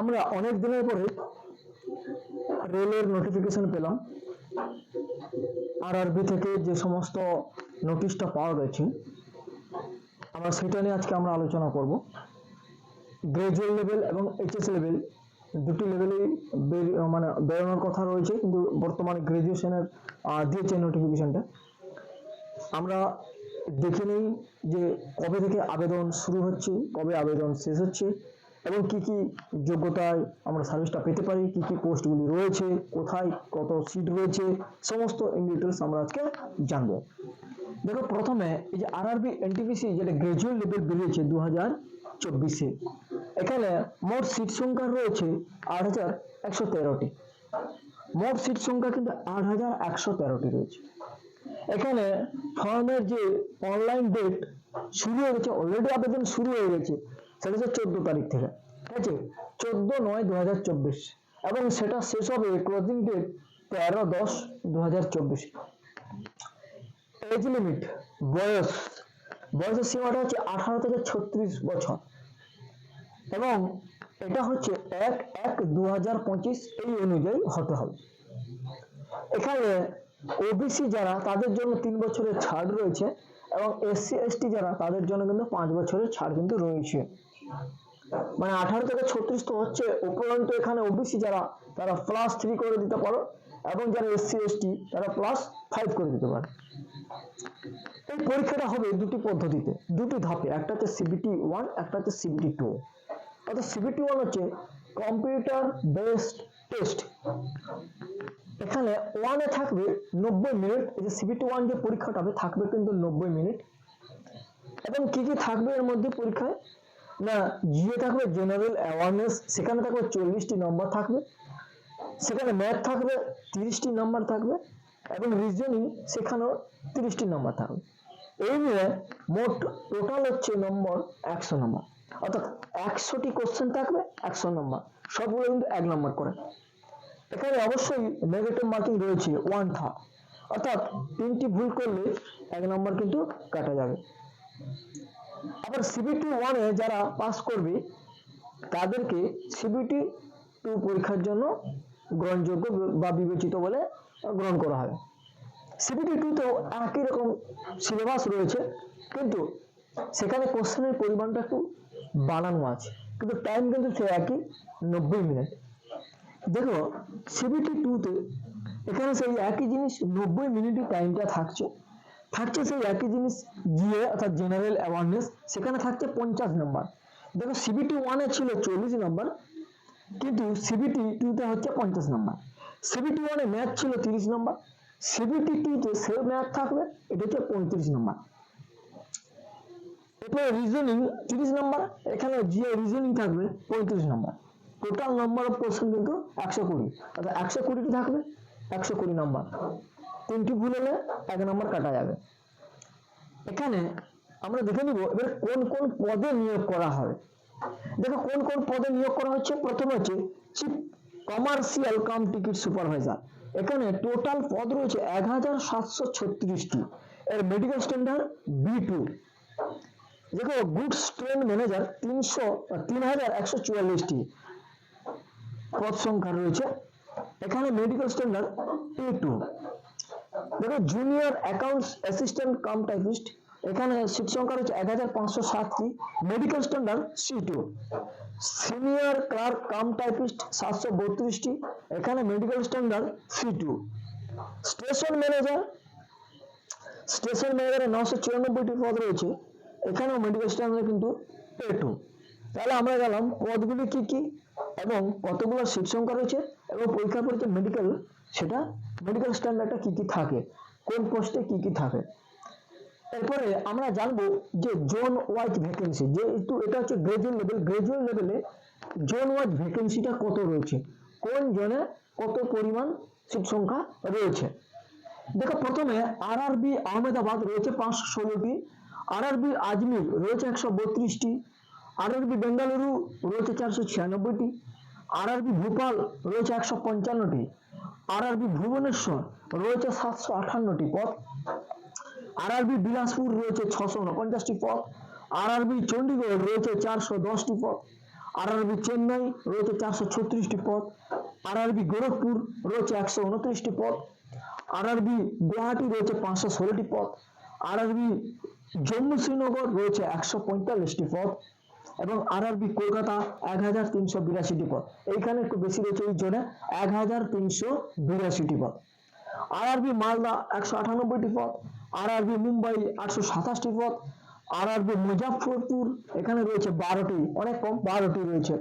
আমরা অনেক দিনের পরে রেলের নোটিফিকেশন পেলাম। আরআরবি থেকে যে সমস্ত নোটিশটা পাওয়া গেছে, আমরা সেটা নিয়ে আজকে আমরা আলোচনা করব। গ্রাজুয়াল লেভেল এবং এইচএস লেভেল দুটি লেভেলেই মানে বেরোনোর কথা রয়েছে, কিন্তু বর্তমানে গ্রাজুয়েশনের দিয়েছে নোটিফিকেশনটা আমরা দেখে নিই যে কবে থেকে আবেদন শুরু হচ্ছে, কবে আবেদন শেষ হচ্ছে। এবং কি কি যোগ্যতায় আমরা সার্ভিসটা পেতে পারি, কি কি পোস্টগুলি রয়েছে, কোথায় কত সিট রয়েছে, সমস্ত ইন ডিটেলস আমরা আজকে জানব। দেখো প্রথমে এই যে আরআরবি এনটিপিসি যেটা গ্রাজুয়াল লেভেল বেরিয়েছে দু হাজার চব্বিশে, এখানে মোট সিট সংখ্যা রয়েছে আট হাজার একশো তেরোটি। মোট সিট সংখ্যা কিন্তু আট হাজার একশো তেরোটি রয়েছে। এখানে ফর্মের যে অনলাইন ডেট শুরু হয়ে গেছে অলরেডি আবেদন শুরু হয়ে গেছে সেটা হচ্ছে চোদ্দ তারিখ থেকে, ঠিক আছে? চোদ্দ নয় দু এবং সেটা শেষ হবে ক্লোজিং ডেট তেরো দশ দু এজ লিমিট বয়স। বয়সের সীমাটা হচ্ছে আঠারো থেকে ছত্রিশ বছর। এবং এটা হচ্ছে এক এক দু এই অনুযায়ী হতে হবে। এখানে ওবিসি যারা, তাদের জন্য তিন বছরের ছাড় রয়েছে। এবং এসসি এসটি যারা, তাদের জন্য কিন্তু পাঁচ বছরের ছাড় কিন্তু রয়েছে। মানে আঠারো থেকে ছত্রিশ তো হচ্ছে উপরন্ত এখানে ওবিসি যারা, তারা প্লাস থ্রি করে দিতে পারো, এবং যারা এসসি এসটি তারা প্লাস ফাইভ করে দিতে পারে। এই পরীক্ষাটা হবে দুটি পদ্ধতিতে, দুটি ধাপে। একটা হচ্ছে সিবিটি ওয়ান একটা হচ্ছে সিবিটি টু অর্থাৎ সিবিটি ওয়ান হচ্ছে কম্পিউটার বেসড টেস্ট এখানে ওয়ানে থাকবে নব্বই মিনিট এই যে সিবিটি ওয়ান যে পরীক্ষাটা হবে, থাকবে কিন্তু নব্বই মিনিট এবং কি কি থাকবে এর মধ্যে পরীক্ষায়? না জিও থাকবে জেনারেল অ্যাওয়ারনেস সেখানে থাকবে চল্লিশটি নম্বর থাকবে, সেখানে ম্যাথ থাকবে তিরিশটি নম্বর থাকবে, এবং রিজনিং সেখানেও তিরিশটি নম্বর থাকবে। এই নিয়ে মোট টোটাল হচ্ছে নম্বর একশো নম্বর অর্থাৎ একশোটি কোশ্চেন থাকবে, একশো নম্বর সবগুলো কিন্তু এক নম্বর করে। এখানে অবশ্যই নেগেটিভ মার্কিং রয়েছে ওয়ান থা অর্থাৎ তিনটি ভুল করলে এক নম্বর কিন্তু কাটা যাবে। আবার সিবিটি ওয়ানে যারা পাস করবে, তাদেরকে সিবিটি টু পরীক্ষার জন্য গ্রহণযোগ্য বা বিবেচিত বলে গ্রহণ করা হবে সিবিটি টুতেও একই রকম সিলেবাস রয়েছে, কিন্তু সেখানে কোশ্চেনের পরিমাণটা একটু বাড়ানো আছে, কিন্তু টাইম কিন্তু সে একই, নব্বই মিনিট দেখো সিবিটি টুতে এখানে সেই একই জিনিস নব্বই মিনিটই টাইমটা থাকছে। থাকছে সেই একই জিনিস জিএ অর্থাৎ জেনারেল অ্যাওয়ারনেস সেখানে থাকছে পঞ্চাশ নম্বর দেখো সিবিটি ওয়ানে ছিল চল্লিশ নম্বর কিন্তু সিবিটি টুতে হচ্ছে পঞ্চাশ নম্বর সিবিটি ওয়ানে ম্যাথ ছিল তিরিশ নম্বর সিবিটি টুতে সে ম্যাথ থাকবে, এটা হচ্ছে পঁয়ত্রিশ নম্বর এরপরে রিজনিং তিরিশ নম্বর এখানে জিও রিজনিং থাকবে, পঁয়ত্রিশ number total number of question কিন্তু একশো কুড়ি। অর্থাৎ একশো কুড়িটি থাকবে, একশো কুড়ি নম্বর তিনটি ভুল হলে এক নম্বর কাটা যাবে। এখানে আমরা দেখে নিব এবার কোন কোন পদে নিয়োগ করা হবে দেখো কোন কোন পদে নিয়োগ করা হচ্ছে? প্রথমে হচ্ছে chief commercial cum ticket supervisor এখানে টোটাল পদ রয়েছে এক হাজার সাতশো ছত্রিশটি। এর মেডিকেল স্ট্যান্ডার্ড বি টু দেখো গুডস ট্রেন ম্যানেজার তিনশো, তিন হাজার একশো চুয়াল্লিশটি। পদ সংখ্যা রয়েছে। এখানে মেডিকেল স্ট্যান্ডার্ড এ টু দেখো junior accounts assistant cum typist এখানে সিট সংখ্যা রয়েছে এক হাজার পাঁচশো সাতটি medical standard C two senior clerk cum typist সাতশো বত্রিশটি, এখানে medical standard C two station manager station ম্যানেজারে নশো চুরানব্বইটি পদ রয়েছে, এখানেও মেডিকেল স্ট্যান্ডার্ড কিন্তু এ টু তাহলে আমরা গেলাম পদগুলি কি কি এবং কতগুলো সিট সংখ্যা রয়েছে এবং পরীক্ষার পরে যে মেডিকেল সেটা মেডিকেল স্ট্যান্ডার্ডটা কি কি থাকে? কোন পোস্টে কি কি থাকে? এরপরে আমরা জানব যে জোন ওয়াইজ ভ্যাকেন্সি যেহেতু এটা হচ্ছে গ্রাজুয়াল লেভেল গ্রাজুয়াল লেভেলে জোন ওয়াইজ ভ্যাকেন্সিটা কত রয়েছে? কোন জোনে কত পরিমাণ সিট সংখ্যা রয়েছে? দেখো প্রথমে আরআরবি আহমেদাবাদ রয়েছে পাঁচশো ষোলোটি আরআরবি আজমির রয়েছে একশো বত্রিশটি আরআরবি বেঙ্গালুরু রয়েছে চারশো ছিয়ানব্বইটি আরআরবি ভোপাল রয়েছে একশো পঞ্চান্নটি আরআরবি ভুবনেশ্বর রয়েছে সাতশো আটান্নটি পদ। আরআরবি বিলাসপুর রয়েছে ছশো উনপঞ্চাশটি পদ। আরআরবি চণ্ডীগড় রয়েছে চারশো দশটি পদ। আরআরবি চেন্নাই রয়েছে চারশো ছত্রিশটি পদ। আরআরবি গোরখপুর রয়েছে একশো উনত্রিশটি পদ। আরআরবি গুয়াহাটি রয়েছে পাঁচশো ষোলোটি পদ। আরআরবি জম্মু শ্রীনগর রয়েছে একশো পঁয়তাল্লিশটি পদ। এবং আরআরবি কলকাতা এক হাজার তিনশো বিরাশিটি পদ। এইখানে একটু বেশি রয়েছে এই জন্য এক হাজার তিনশো বিরাশিটি পদ। আরআরবি মালদা একশো আটানব্বইটি পদ আরআরবি মুম্বাই আটশো সাতাশটি পদ আরআরবি মুজাফরপুর এখানে রয়েছে বারোটি, অনেক কম, বারোটি রয়েছে।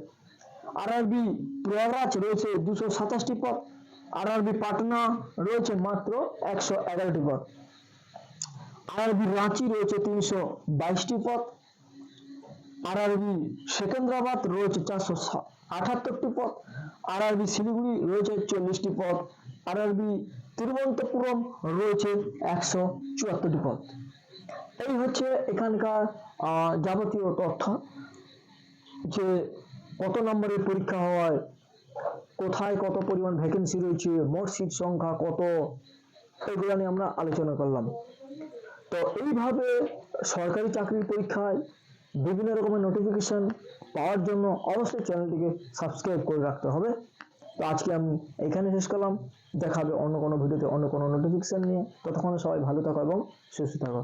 আরআরবি প্রয়াগরাজ রয়েছে দুশো সাতাশটি পদ আরআরবি পাটনা রয়েছে মাত্র একশো এগারোটি পদ। আরআরবি রাঁচি রয়েছে তিনশো বাইশটি পদ আরআরবি সেকেন্দ্রাবাদ রয়েছে চারশো আঠাত্তরটি পদ। আরআরবি শিলিগুড়ি রয়েছে চল্লিশটি পদ। আরআরবি তিরুবনন্তপুরম রয়েছে একশো চুয়াত্তরটি পদ। এই হচ্ছে এখানকার যাবতীয় তথ্য। যে কত নম্বরের পরীক্ষা হয়, কোথায় কত পরিমাণ ভ্যাকেন্সি রয়েছে মোট সিট সংখ্যা কত, এগুলো নিয়ে আমরা আলোচনা করলাম। তো এইভাবে সরকারি চাকরির পরীক্ষায় বিভিন্ন রকমের নোটিফিকেশন পাওয়ার জন্য অবশ্যই চ্যানেলটিকে সাবস্ক্রাইব করে রাখতে হবে। তো আজকে আমি এখানে শেষ করলাম। দেখা হবে অন্য কোনো ভিডিওতে অন্য কোনো নোটিফিকেশান নিয়ে। ততক্ষণে সবাই ভালো থাকো এবং সুস্থ থাকো।